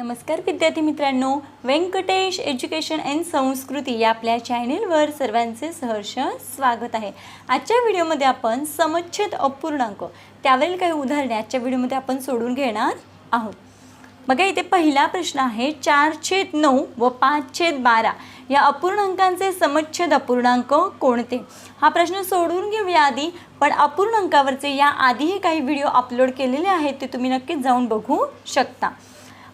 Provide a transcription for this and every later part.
नमस्कार विद्यार्थी मित्रांनो. व्यंकटेश एज्युकेशन अँड संस्कृती या आपल्या चॅनेलवर सर्वांचे सहर्ष स्वागत आहे. आजच्या व्हिडिओमध्ये आपण समच्छेद अपूर्णांक त्यावरील काही उदाहरणे आजच्या व्हिडिओमध्ये आपण सोडून घेणार आहोत. बघा इथे पहिला प्रश्न आहे चार छेद नऊ व पाच छेद बारा या अपूर्णांकांचे समच्छेद अपूर्णांक कोणते? हा प्रश्न सोडून घेऊया आधी पण अपूर्णांकावरचे या आधीही काही व्हिडिओ अपलोड केलेले आहेत ते तुम्ही नक्कीच जाऊन बघू शकता.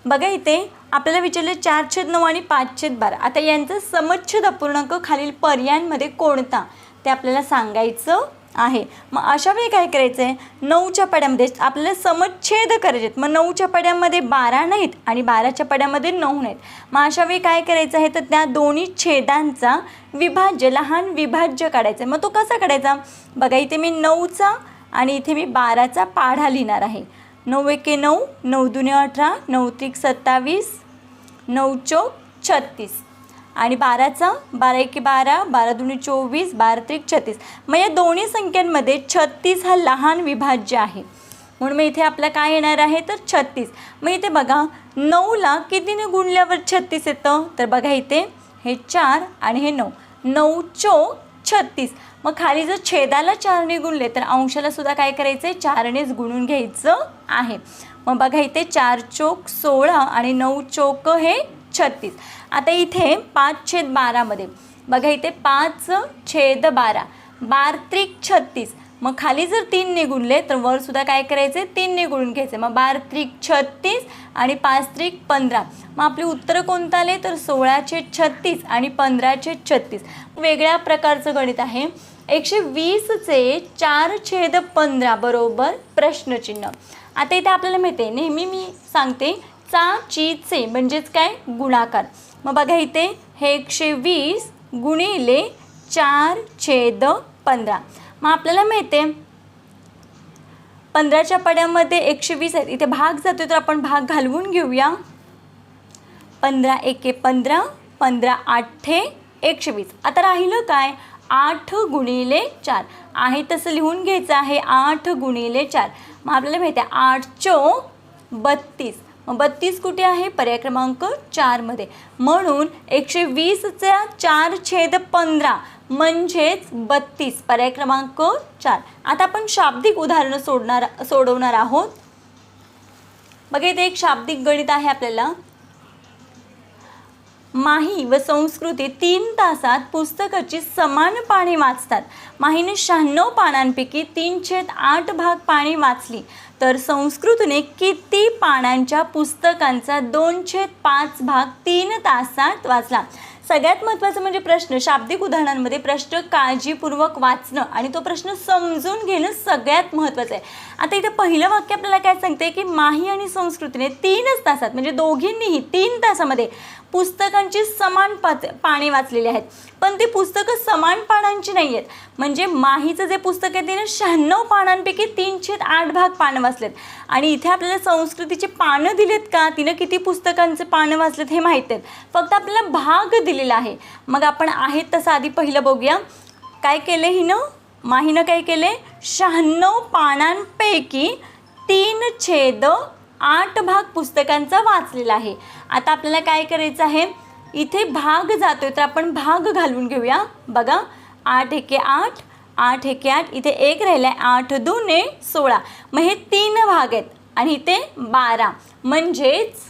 बघा इथे आपल्याला विचारले चार छेद नऊ आणि पाच छेद बारा. आता यांचा समच्छेद अपूर्णांक खालील पर्यायांमध्ये कोणता? ते आपल्याला सांगायचं आहे. मग अशा वेळी काय करायचं आहे नऊच्या पड्यामध्ये आपल्याला समच्छेद करायचे आहेत मग नऊच्या पड्यामध्ये बारा नाहीत आणि बाराच्या पड्यामध्ये नऊ नाहीत. मग अशा वेळी काय करायचं आहे? तर त्या दोन्ही छेदांचा विभाज्य लहान विभाज्य काढायचा आहे. मग तो कसा काढायचा? बघा इथे मी नऊचा आणि इथे मी बाराचा पाढा लिहिणार आहे. नऊ एके नऊ नऊ दुने अठरा नऊ त्रिक सत्तावीस नऊ चौक छत्तीस. आणि बाराचा बारा एके बारा बारा दुने चोवीस बारा त्रिक छत्तीस. मग या दोन्ही संख्यांमध्ये छत्तीस हा लहान विभाज्य आहे. म्हणून मग इथे आपला काय येणार आहे? तर छत्तीस. मग इथे बघा नऊला कितीने गुणल्यावर छत्तीस येतं? तर बघा इथे हे चार आणि हे नऊ. नऊ चौक छत्तीस. मग खाली जर छेदाला चारने गुणले तर अंशाला सुद्धा काय करायचं आहे चारनेच गुणून घ्यायचं आहे. मग बघा इथे चार चोक सोळा आणि नऊ चोक हे छत्तीस. आता इथे पाच छेद बारामध्ये बघा इथे पाच छेद बारा. बार त्रिक छत्तीस. मग खाली जर तीन निगुणले तर वर सुद्धा काय करायचे तीन निगुणून घ्यायचे मग बार त्रिक छत्तीस आणि पाच त्रिक पंधरा. मग आपले उत्तर कोणतं आले? तर सोळाचे छत्तीस आणि पंधराचे छत्तीस. वेगळ्या प्रकारचं गणित आहे. एकशे वीसचे चार छेद पंधरा बरोबर? प्रश्नचिन्ह. आता इथे आपल्याला माहिती आहे नेहमी मी सांगते चा ची चे म्हणजेच काय? गुणाकार. मग बघा इथे हे एकशे वीस गुणिले चार छेद पंधरा. मग आपल्याला माहिती आहे पंधराच्या पड्यामध्ये एकशे वीस आहेत. इथे भाग जातो तर आपण भाग घालवून घेऊया. पंधरा एके पंधरा पंधरा आठे एकशे वीस. आता राहिलं काय? आठ गुणिले चार. आहे तसं लिहून घ्यायचं आहे आठ गुणिले चार. मग आपल्याला माहिती आहे आठ चो बत्तीस. मग बत्तीस कुठे आहे? पर्याय क्रमांक चारमध्ये म्हणून एकशे वीसचा चार छेद पंधरा म्हणजेच बत्तीस. पर्याय क्रमांक चार. आता आपण शाब्दिक उदाहरणं सोडणार सोडवणार आहोत. बघा इथे एक शाब्दिक गणित आहे आपल्याला. माही व संस्कृती तीन तासात पुस्तकाची समान पाने वाचतात. माहीने शहाण्णव पानांपैकी तीन छेद आठ भाग पाने वाचली. तर संस्कृतीने किती पानांच्या पुस्तकांचा दोन छेद पाच भाग तीन तासात वाचला. सगळ्यात महत्त्वाचं म्हणजे प्रश्न शाब्दिक उदाहरणांमध्ये प्रश्न काळजीपूर्वक वाचणं आणि तो प्रश्न समजून घेणं सगळ्यात महत्त्वाचं आहे. आता इथे पहिलं वाक्य आपल्याला काय सांगते की माही आणि संस्कृतीने तीनच तासात म्हणजे दोघींनीही तीन तासामध्ये पुस्तकांची समान पाच पाने वाचलेली आहेत. पण ती पुस्तकं समान पानांची नाही आहेत म्हणजे माहीचं जे पुस्तक आहे तिने शहाण्णव पानांपैकी तीनशे आठ भाग पानं वाचलेत. आणि इथे आपल्याला संस्कृतीची पानं दिलेत का? तिनं किती पुस्तकांचे पानं वाचलेत हे माहीत आहेत फक्त आपल्याला भाग दिलेला आहे. मग आपण आहेत तसं आधी पहिलं बघूया. काय केलं हिनं? माहीनं काय केले? शहाण्णव पानांपैकी तीन छेद आठ भाग पुस्तकांचा वाचलेला आहे. आता आपल्याला काय करायचं आहे? इथे भाग जातोय तर आपण भाग घालून घेऊया. बघा आठ एके आठ आठ एके आठ इथे एक राहिला आहे आठ दोन सोळा. मग हे तीन भाग आहेत आणि इथे बारा. म्हणजेच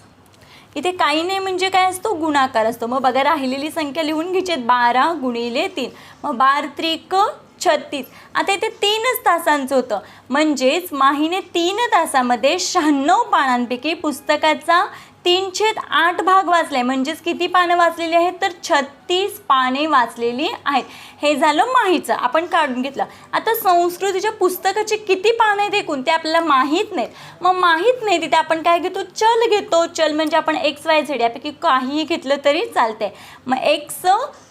इथे काही नाही म्हणजे काय असतो? गुणाकार असतो. मग बघा राहिलेली संख्या लिहून घ्यायची आहेत. बारा गुणिले तीन. मग बार त्रिक छत्तीस. आता इथे तीनच तासांचं होतं. म्हणजेच माहीने तीन तासामध्ये शहाण्णव पानांपैकी पुस्तकाचा तीन छेद आठ भाग वाचले. म्हणजेच किती पानं वाचलेली आहेत? तर छत्तीस पाने वाचलेली आहेत. हे झालं माहीचं. आपण काढून घेतलं. आता संस्कृतीच्या पुस्तकाची किती पानं आहेत एकूण? ते आपल्याला माहीत नाहीत. मग माहीत नाही तिथे आपण काय घेतो? चल घेतो. चल म्हणजे आपण एक्स वाय झेड यापैकी काहीही घेतलं तरी चालते मग एक्स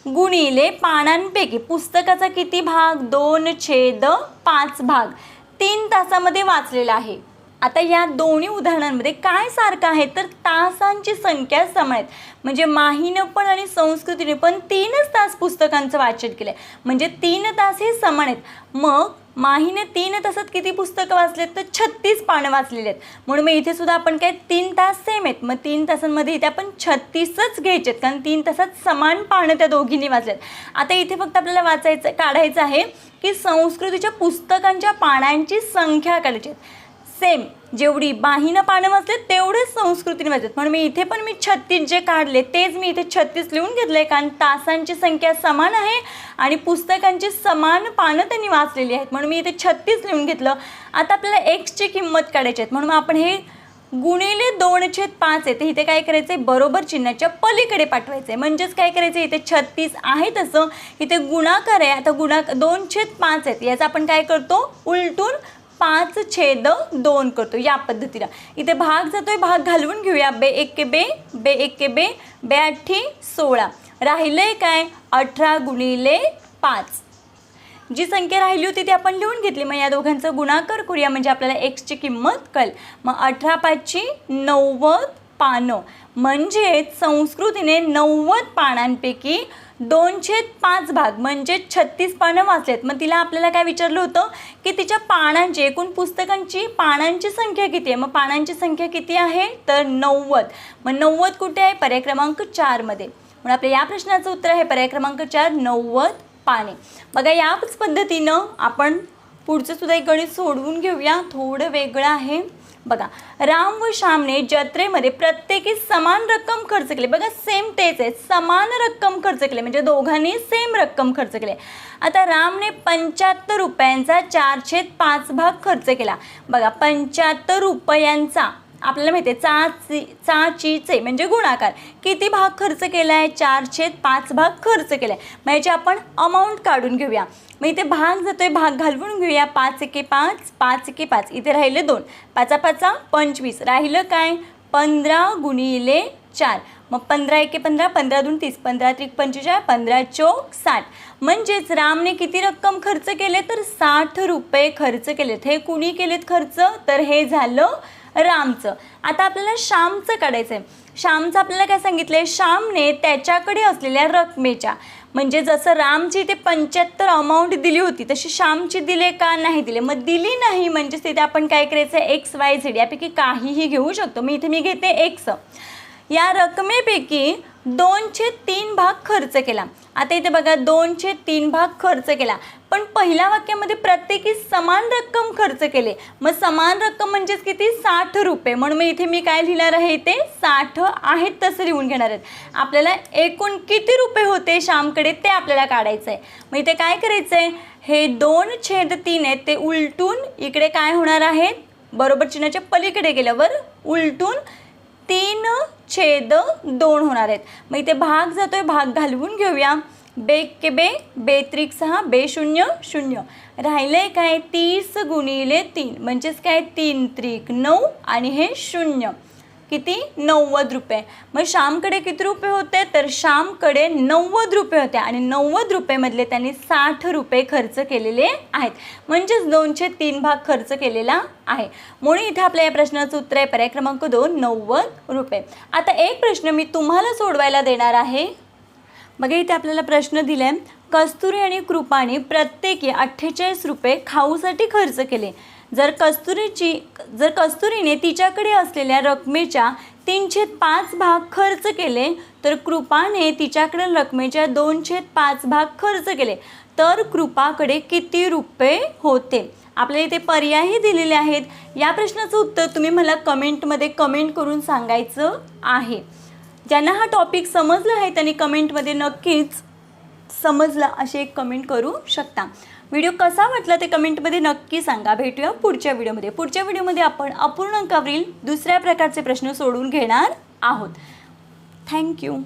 गुणिले पानांपैकी पुस्तकाचा किती भाग? दोन छेद पाच भाग. तीन तासामध्ये वाचलेला आहे. आता या दोन्ही उदाहरणांमध्ये काय सारखं आहे? तर तासांची संख्या समान आहेत म्हणजे माहीनं पण आणि संस्कृतीने पण तीनच तास पुस्तकांचं वाचन केलं आहे म्हणजे तीन तास हे समान आहेत मग माहीने तीन तासात किती पुस्तकं वाचलेत? तर छत्तीस पानं वाचलेली आहेत. म्हणून मग इथे सुद्धा आपण काय? तीन तास सेम आहेत. मग तीन तासांमध्ये इथे आपण छत्तीसच घ्यायचे आहेत कारण तीन तासात समान पानं त्या दोघींनी वाचलेत. आता इथे फक्त आपल्याला वाचायचं काढायचं आहे की संस्कृतीच्या पुस्तकांच्या पानांची संख्या काढायची आहे सेम जेवढी बाहीनं पानं वाचले तेवढेच संस्कृतीने वाचत म्हणून मी इथे पण मी छत्तीस जे काढले. तेच मी इथे छत्तीस लिहून घेतले कारण तासांची संख्या समान आहे आणि पुस्तकांची समान पानं त्यांनी वाचलेली आहेत. म्हणून मी इथे छत्तीस लिहून घेतलं. आता आपल्याला एक्सची किंमत काढायची आहेत. म्हणून आपण हे गुणिले दोन छेद पाच आहे. ते इथे काय करायचं आहे बरोबर चिन्हाच्या पलीकडे पाठवायचं आहे म्हणजेच काय करायचं आहे इथे छत्तीस आहे तसं. इथे गुणाकार आहे. आता गुणा दोन छेद पाच आहेत. याचा आपण काय करतो? उलटून पाच छेद दोन करतो या पद्धतीला. इथे भाग जातोय भाग घालवून घेऊया. बे एक के बे बे एक के बे बे अठ्ठी सोळा. राहिलंय काय? अठरा गुणिले पाच. जी संख्या राहिली होती ती आपण लिहून घेतली. मग या दोघांचं गुणाकार करूया. म्हणजे आपल्याला एक्सची किंमत कळेल. मग अठरा पाचची नव्वद पानं. म्हणजेच संस्कृतीने नव्वद पानांपैकी दोनशे पाच भाग म्हणजे छत्तीस पानं वाचलेत. मग तिला आपल्याला काय विचारलं होतं? की तिच्या पानांची एकूण पुस्तकांची पानांची संख्या किती आहे? मग पानांची संख्या किती आहे? तर नव्वद. मग नव्वद कुठे आहे? पर्याय क्रमांक चारमध्ये म्हणून आपल्या या प्रश्नाचं उत्तर आहे पर्याय क्रमांक चार नव्वद पाने. बघा याच पद्धतीनं आपण पुढचं सुद्धा एक गणित सोडवून घेऊया. थोडं वेगळं आहे. बघा राम व श्यामने जत्रेमध्ये प्रत्येकी समान रक्कम खर्च केली. बघा सेम तेच आहे. समान रक्कम खर्च केली. म्हणजे दोघांनी सेम रक्कम खर्च केली. आता रामने पंच्याहत्तर रुपयांचा चारशे पाच भाग खर्च केला. बघा पंच्याहत्तर रुपयांचा. आपल्याला माहिती आहे चाची चाचीचे म्हणजे गुणाकार. किती भाग खर्च केला आहे चारशे पाच भाग खर्च केला आहे म्हणजे मग याची आपण अमाऊंट काढून घेऊया. मग इथे भाग जातोय भाग घालवून घेऊया. पाच एके पाच पाच एके पाच. इथे राहिले दोन. पाचा पाचा पंचवीस. राहिलं काय? पंधरा गुणिले चार. मग पंधरा एके पंधरा पंधरा दोन तीस. पंधरा त्रिक पंचेचाळीस पंधरा चौक साठ. म्हणजेच रामने किती रक्कम खर्च केले? तर साठ रुपये खर्च केलेत. हे कुणी केलेत खर्च? तर हे झालं रामचं. आता आपल्याला श्यामचं काढायचं आहे श्यामचं आपल्याला काय सांगितलं आहे श्यामने त्याच्याकडे असलेल्या रकमेच्या म्हणजे जसं रामची ते पंच्याहत्तर अमाऊंट दिली होती तशी श्यामची दिले का नाही दिले? मग दिली नाही म्हणजेच तिथे आपण काय करायचं? आहे एक्स वाय झेड यापैकी काहीही घेऊ शकतो. मी इथे मी घेते एक्स या रकमेपैकी दोनशे तीन भाग खर्च केला. आता इथे बघा दोनशे तीन भाग खर्च केला. पण पहिल्या वाक्यामध्ये प्रत्येकी समान रक्कम खर्च केले. मग समान रक्कम म्हणजेच किती? साठ रुपये. म्हणून मग इथे मी काय लिहिणार आहे ते साठ आहेत तसं लिहून घेणार आहेत. आपल्याला एकूण किती रुपये होते श्यामकडे? ते आपल्याला काढायचं आहे. मग इथे काय करायचं आहे हे दोन छेद तीन आहेत ते उलटून इकडे काय होणार आहेत बरोबर चिन्हाच्या पलीकडे गेल्यावर उलटून तीन छेद दोन होणार आहेत. मग इथे भाग जातोय भाग घालवून घेऊया. बे के बे बे त्रिक सहा बे शून्य शून्य. राहिलंय काय? तीस गुणिले तीन. म्हणजेच काय? तीन त्रिक नऊ आणि हे शून्य. किती? नव्वद रुपये. मग श्यामकडे किती रुपये होते? तर श्यामकडे नव्वद रुपये होते आणि नव्वद रुपयेमधले त्यांनी साठ रुपये खर्च केलेले आहेत. म्हणजेच दोनशे तीन भाग खर्च केलेला आहे. म्हणून इथे आपल्या या प्रश्नाचं उत्तर आहे पर्याय क्रमांक दोन नव्वद रुपये. आता एक प्रश्न मी तुम्हाला सोडवायला देणार आहे. बघा इथे आपल्याला प्रश्न दिला आहे कस्तुरी आणि कृपाने प्रत्येकी अठ्ठेचाळीस रुपये खाऊसाठी खर्च केले. जर कस्तुरीची जर कस्तुरीने तिच्याकडे असलेल्या रकमेच्या तीनशे पाच भाग खर्च केले तर कृपाने तिच्याकडे रकमेच्या दोनशे पाच भाग खर्च केले. तर कृपाकडे किती रुपये होते? आपल्याला इथे पर्यायही दिलेले आहेत. या प्रश्नाचं उत्तर तुम्ही मला कमेंटमध्ये कमेंट करून सांगायचं आहे. ज्यांना हा टॉपिक समजला आहे त्यांनी कमेंटमध्ये नक्कीच समजला असे एक कमेंट करू शकता. व्हिडिओ कसा वाटला ते कमेंटमध्ये नक्की सांगा. भेटूया पुढच्या व्हिडिओमध्ये पुढच्या व्हिडिओमध्ये आपण अपूर्णांकावरील दुसऱ्या प्रकारचे प्रश्न सोडून घेणार आहोत. थँक्यू